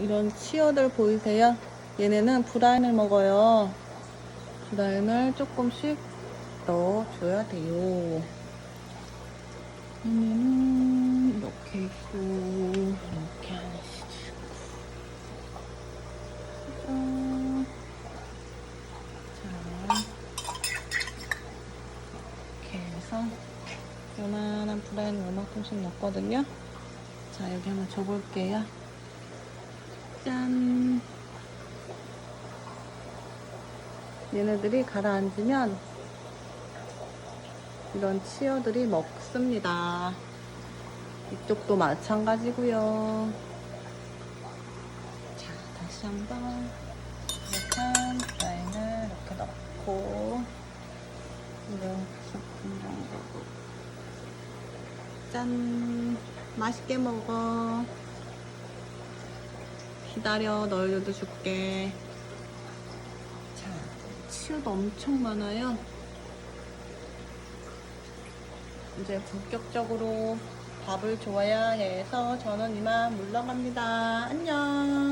이런 치어들 보이세요? 얘네는 브라인을 먹어요. 브라인을 조금씩 넣어줘야 돼요. 얘네는 이렇게 있고, 이렇게. 짜잔. 자, 이렇게 해서 요만한 브라인 요만큼씩 넣었거든요. 자, 여기 한번 줘볼게요. 짠. 얘네들이 가라앉으면 이런 치어들이 먹습니다. 이쪽도 마찬가지고요. 자, 다시 한번 이렇게 브라인을 이렇게 넣고 이렇게 정도 짠 맛있게 먹어 기다려. 너희들도 줄게. 자 치유도 엄청 많아요. 이제 본격적으로 밥을 줘야 해서 저는 이만 물러갑니다. 안녕